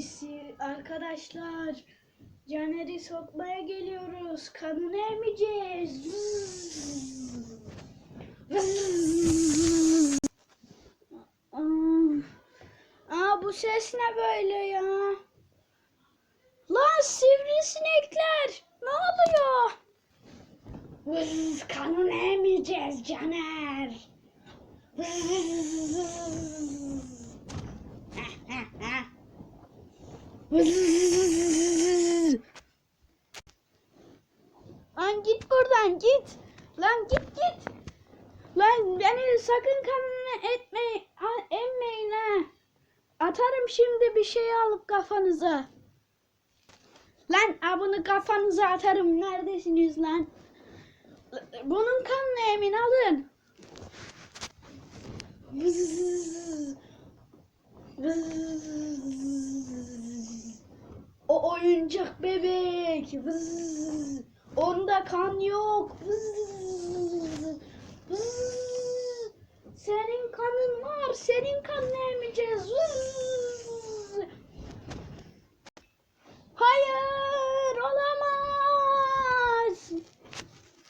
Birisi arkadaşlar Caner'i sokmaya geliyoruz. Kanını emeceğiz. Aa bu ses ne böyle ya? Lan sivrisinekler. Ne oluyor? Vız, kanını emeceğiz Caner. Vız. Vız. Lan git buradan git. Lan git git. Lan beni sakın kanını etme, ha- emmeyin ha. Atarım şimdi bir şey alıp kafanıza. Lan ha bunu kafanıza atarım. Neredesiniz lan? Bunun kanını emin alın. Vız. Vız. Oyuncak bebek. Vız. Onda kan yok. Vız. Vız. Senin kanın var. Senin kanını emeceğiz. Vız.